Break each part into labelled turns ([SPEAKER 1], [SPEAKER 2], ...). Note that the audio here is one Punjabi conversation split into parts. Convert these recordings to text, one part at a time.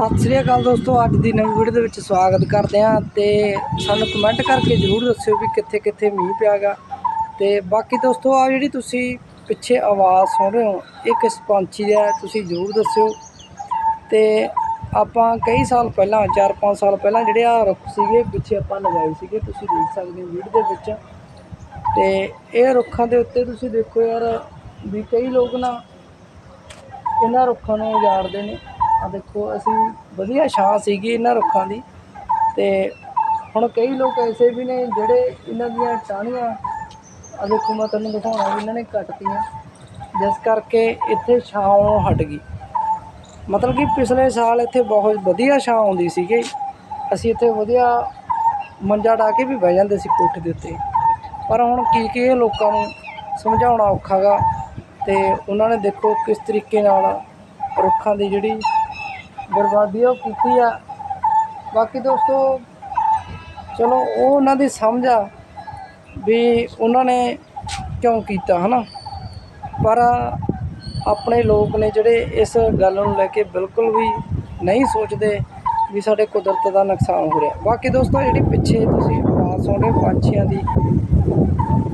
[SPEAKER 1] ਸਤਿ ਸ੍ਰੀ ਅਕਾਲ ਦੋਸਤੋ, ਅੱਜ ਦੀ ਨਵੀਂ ਵੀਡੀਓ ਦੇ ਵਿੱਚ ਸਵਾਗਤ ਕਰਦੇ ਹਾਂ ਤੇ ਸਾਨੂੰ ਕਮੈਂਟ ਕਰਕੇ ਜਰੂਰ ਦੱਸਿਓ ਵੀ ਕਿੱਥੇ ਕਿੱਥੇ ਮੀਂਹ ਪਿਆਗਾ। ਤੇ ਬਾਕੀ ਦੋਸਤੋ ਆ ਜਿਹੜੀ ਤੁਸੀਂ ਪਿੱਛੇ ਆਵਾਜ਼ ਸੁਣ ਰਹੇ ਹੋ, ਇਹ ਕਿਸ ਪੰਛੀ ਦਾ ਹੈ ਤੁਸੀਂ ਜਰੂਰ ਦੱਸਿਓ। ਤੇ ਆਪਾਂ ਕਈ ਸਾਲ ਪਹਿਲਾਂ 4-5 ਸਾਲ ਪਹਿਲਾਂ ਜਿਹੜੇ ਆ ਰੁੱਖ ਸੀਗੇ, ਪਿੱਛੇ ਆਪਾਂ ਲਗਾਏ ਸੀਗੇ, ਤੁਸੀਂ ਦੇਖ ਸਕਦੇ ਹੋ ਵੀਡੀਓ ਦੇ ਵਿੱਚ। ਤੇ ਇਹ ਰੁੱਖਾਂ ਦੇ ਉੱਤੇ ਤੁਸੀਂ ਦੇਖੋ ਯਾਰ, ਵੀ ਕਈ ਲੋਕ ਨਾ ਇਹਨਾਂ ਰੁੱਖਾਂ ਨੂੰ ਉਜਾੜਦੇ ਨੇ। ਆ ਦੇਖੋ, ਅਸੀਂ ਵਧੀਆ ਛਾਂ ਸੀਗੀ ਇਹਨਾਂ ਰੁੱਖਾਂ ਦੀ ਤੇ ਹੁਣ ਕਈ ਲੋਕ ਐਸੇ ਵੀ ਨੇ ਜਿਹੜੇ ਇਹਨਾਂ ਦੀਆਂ ਟਾਹਣੀਆਂ ਆ ਦੇਖੋ ਮੈਂ ਤੁਹਾਨੂੰ ਦਿਖਾਉਣਾ ਵੀ ਇਹਨਾਂ ਨੇ ਕੱਟਤੀਆਂ, ਜਿਸ ਕਰਕੇ ਇੱਥੇ ਛਾਂ ਆਉਣੋਂ ਹਟ ਗਈ। ਮਤਲਬ ਕਿ ਪਿਛਲੇ ਸਾਲ ਇੱਥੇ ਬਹੁਤ ਵਧੀਆ ਛਾਂ ਆਉਂਦੀ ਸੀਗੀ। ਅਸੀਂ ਇੱਥੇ ਵਧੀਆ ਮੰਜਾ ਢਾ ਕੇ ਵੀ ਬਹਿ ਜਾਂਦੇ ਸੀ ਕੋਠੇ ਦੇ ਉੱਤੇ। ਪਰ ਹੁਣ ਕੀ ਕੀ ਇਹ ਲੋਕਾਂ ਨੂੰ ਸਮਝਾਉਣਾ ਔਖਾ ਗਾ ਤੇ ਉਹਨਾਂ ਨੇ ਦੇਖੋ ਕਿਸ ਤਰੀਕੇ ਨਾਲ ਰੁੱਖਾਂ ਦੀ ਜਿਹੜੀ ਬਰਬਾਦੀ ਉਹ ਕੀਤੀ ਆ। ਬਾਕੀ ਦੋਸਤੋ, ਚਲੋ ਉਹ ਉਹਨਾਂ ਦੀ ਸਮਝ ਆ ਵੀ ਉਹਨਾਂ ਨੇ ਕਿਉਂ ਕੀਤਾ, ਹਨਾ? ਪਰ ਆਪਣੇ ਲੋਕ ਨੇ ਜਿਹੜੇ ਇਸ ਗੱਲ ਨੂੰ ਲੈ ਕੇ ਬਿਲਕੁਲ ਵੀ ਨਹੀਂ ਸੋਚਦੇ ਵੀ ਸਾਡੇ ਕੁਦਰਤ ਦਾ ਨੁਕਸਾਨ ਹੋ ਰਿਹਾ। ਬਾਕੀ ਦੋਸਤੋ ਜਿਹੜੀ ਪਿੱਛੇ ਤੁਸੀਂ ਆਵਾਜ਼ ਸੁਣ ਰਹੇ ਹੋ, ਪੰਛੀਆਂ ਦੀ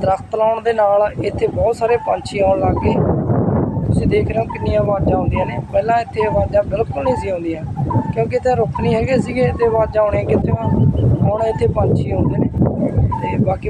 [SPEAKER 1] ਦਰਖਤ ਲਾਉਣ ਦੇ ਨਾਲ ਇੱਥੇ ਬਹੁਤ ਸਾਰੇ ਪੰਛੀ ਆਉਣ ਲੱਗ ਗਏ। ਤੁਸੀਂ ਦੇਖ ਰਹੇ ਹੋ ਕਿੰਨੀਆਂ ਆਵਾਜ਼ਾਂ ਆਉਂਦੀਆਂ ਨੇ। ਪਹਿਲਾਂ ਇੱਥੇ ਆਵਾਜ਼ਾਂ ਬਿਲਕੁਲ ਨਹੀਂ ਸੀ ਆਉਂਦੀਆਂ, ਕਿਉਂਕਿ ਇੱਥੇ ਰੁੱਖ ਨਹੀਂ ਹੈਗੇ ਸੀਗੇ ਤੇ ਆਵਾਜ਼ਾਂ ਆਉਣੀਆਂ ਕਿੱਥੋਂ ਹੁਣ ਇੱਥੇ ਪੰਛੀ ਆਉਂਦੇ ਨੇ ਤੇ ਬਾਕੀ